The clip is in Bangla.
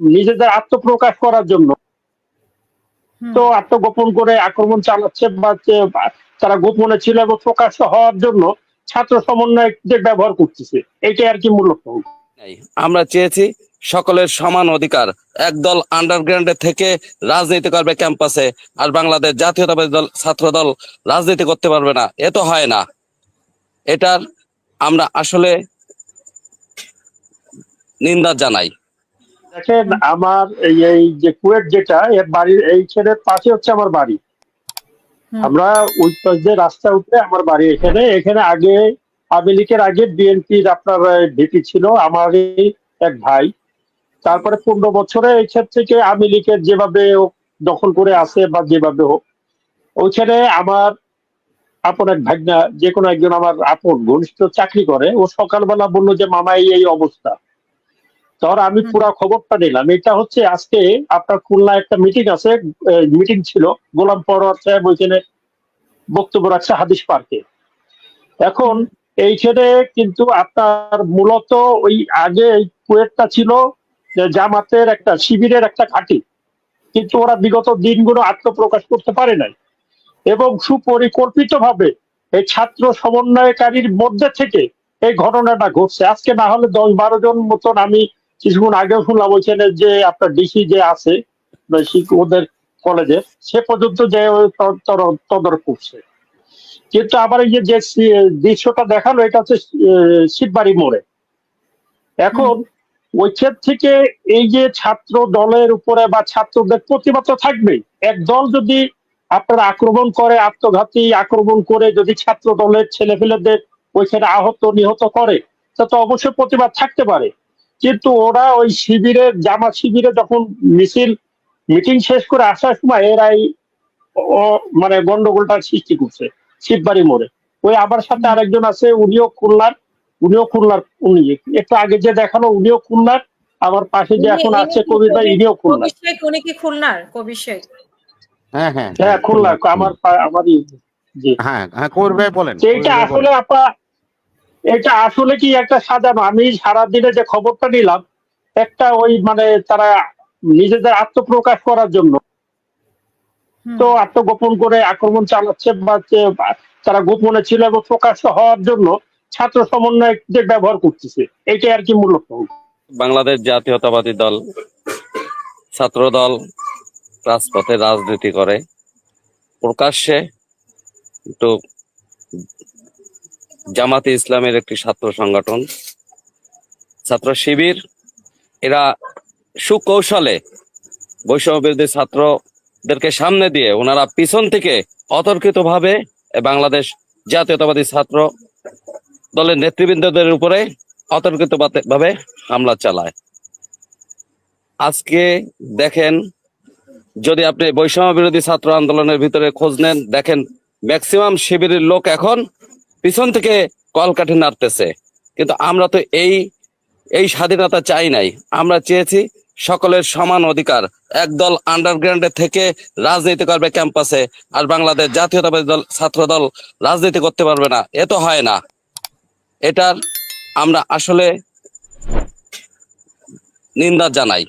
নিজেদের আত্মপ্রকাশ করার জন্য। তো আত্মগোপন করে আক্রমণ চালাচ্ছে বা তারা গোপনে ছিল এবং প্রকাশ্য হওয়ার জন্য ছাত্র সমন্বয়কদের ব্যবহার করতেছে এটাই আর কি মূলত নাই। আমরা চেয়েছি সকলের সমান অধিকার। একদল আন্ডারগ্রাউন্ডে থেকে রাজনীতি করবে ক্যাম্পাসে আর বাংলাদেশ জাতীয়তাবাদী দল ছাত্র দল রাজনীতি করতে পারবে না। এ তো হয় না। এটার আমরা আসলে নিন্দা জানাই। দেখেন আমার এই এই যে কুয়েট যেটা এর বাড়ির এই ছেলের পাশে হচ্ছে আমার বাড়ি। আমরা ওই পাশ দিয়ে রাস্তা উঠে আমার বাড়ি এখানে। এখানে আগে আওয়ামী লীগের আগে বিএনপির আপনার ভিপি ছিল আমারই এক ভাই। তারপরে পনেরো বছরে এইখান থেকে আওয়ামী লীগের যেভাবে দখল করে আসে বা যেভাবে হোক ওইখানে আমার আপন এক ভাগনা যে কোনো একজন আমার আপন ঘনিষ্ঠ চাকরি করে ও সকালবেলা বলল যে মামা এই এই অবস্থা। তখন আমি। পুরো খবরটা নিলাম। এটা হচ্ছে আজকে আপনার খুলনা একটা মিটিং আছে মিটিং ছিল। গোলাম পরোয়ার সাহেব ওইখানে বক্তব্য রাখছে হাদিস পার্কে। এখন এইখানে কিন্তু আপনার মূলত ওই আগে এই কুয়েটটা ছিল যে জামাতের একটা শিবিরের একটা ঘাঁটি। কিন্তু ওরা বিগত দিনগুলো আত্মপ্রকাশ করতে পারে নাই। এবং সুপরিকল্পিত ভাবে এই ছাত্র সমন্বয়কারীর মধ্যে থেকে এই ঘটনাটা ঘটছে। আজকে না হলে দশ বারো জন মতন আমি কিছুক্ষণ আগেও শুনলাম ওইখানে যে আপনার ডিসি যে আছে ওদের কলেজে সে পর্যন্ত যে ওই ত- তদারক করছে। কিন্তু আবার এই যে দৃশ্যটা দেখাল এটা হচ্ছে শিববাড়ি মোড়ে। এখন ওইখান থেকে এই যে ছাত্র দলের উপরে বা ছাত্রদের প্রতিবাদ তো থাকবেই। এক দল যদি আপনার আক্রমণ করে আত্মঘাতী আক্রমণ করে যদি ছাত্র দলের ছেলেপেলেদের ওইখানে আহত নিহত করে তা তো অবশ্যই প্রতিবাদ থাকতে পারে। কিন্তু ওরা ওই শিবিরের জামা শিবিরে যখন মিছিল মিটিং শেষ করে আসার সময় এরাই ও- মানে গন্ডগোলটা সৃষ্টি করছে শিববাড়ি মোড়ে। ওই আমার সাথে আরেকজন আছে উনিও খুলনার উনিও খুলনার উনি একটু আগে যে দেখানো উনিও খুলনার আমার পাশে যে এখন আছে কবির ভাই ইনিও খুলনার। কবি শেখ উনি কি খুলনার? কবি শেখ হ্যাঁ হ্যাঁ। হ্যাঁ খুলনা আমার আমারই জি। হ্যাঁ হ্যাঁ কবির ভাই বলেন এটা আসলে। আপা এটা আসলে কি একটা সাজানো আমি সারা দিনে যে খবরটা নিলাম একটা ওই মানে তারা নিজেদের আত্মপ্রকাশ করার জন্য। তো আত্মগোপন করে আক্রমণ চালাচ্ছে বা তারা গোপনে ছিল এবং প্রকাশ্য হওয়ার জন্য ছাত্র সমন্বয়কদের ব্যবহার করতেছে এটাই আর কি মূলত বাংলাদেশ জাতীয়তাবাদী দল ছাত্র দল রাজপথে রাজনীতি করে। প্রকাশ্যে তো জামাতে ইসলামের একটি ছাত্র সংগঠন। ছাত্র শিবির, এরা সুকৌশলে বৈষম্য বিরোধী ছাত্রদেরকে সামনে দিয়ে ওনারা পিছন থেকে অতর্কিত ভাবে বাংলাদেশ জাতীয়তাবাদী ছাত্র দলের নেতৃবৃন্দদের উপরে অতর্কিত ভাবে হামলা চালায়। আজকে দেখেন, যদি আপনি বৈষম্য বিরোধী ছাত্র আন্দোলনের ভিতরে খোঁজ নেন, দেখেন ম্যাক্সিমাম শিবিরের লোক এখন পিছন থেকে কলকাঠি নাড়তেছে। কিন্তু আমরা তো এই এই স্বাধীনতা চাই নাই। আমরা চেয়েছি সকলের সমান অধিকার। একদল আন্ডারগ্রাউন্ডে থেকে রাজনীতি করবে ক্যাম্পাসে আর বাংলাদেশ জাতীয়তাবাদী দল, ছাত্র দল রাজনীতি করতে পারবে না। এ তো হয় না। এটার আমরা আসলে নিন্দা জানাই।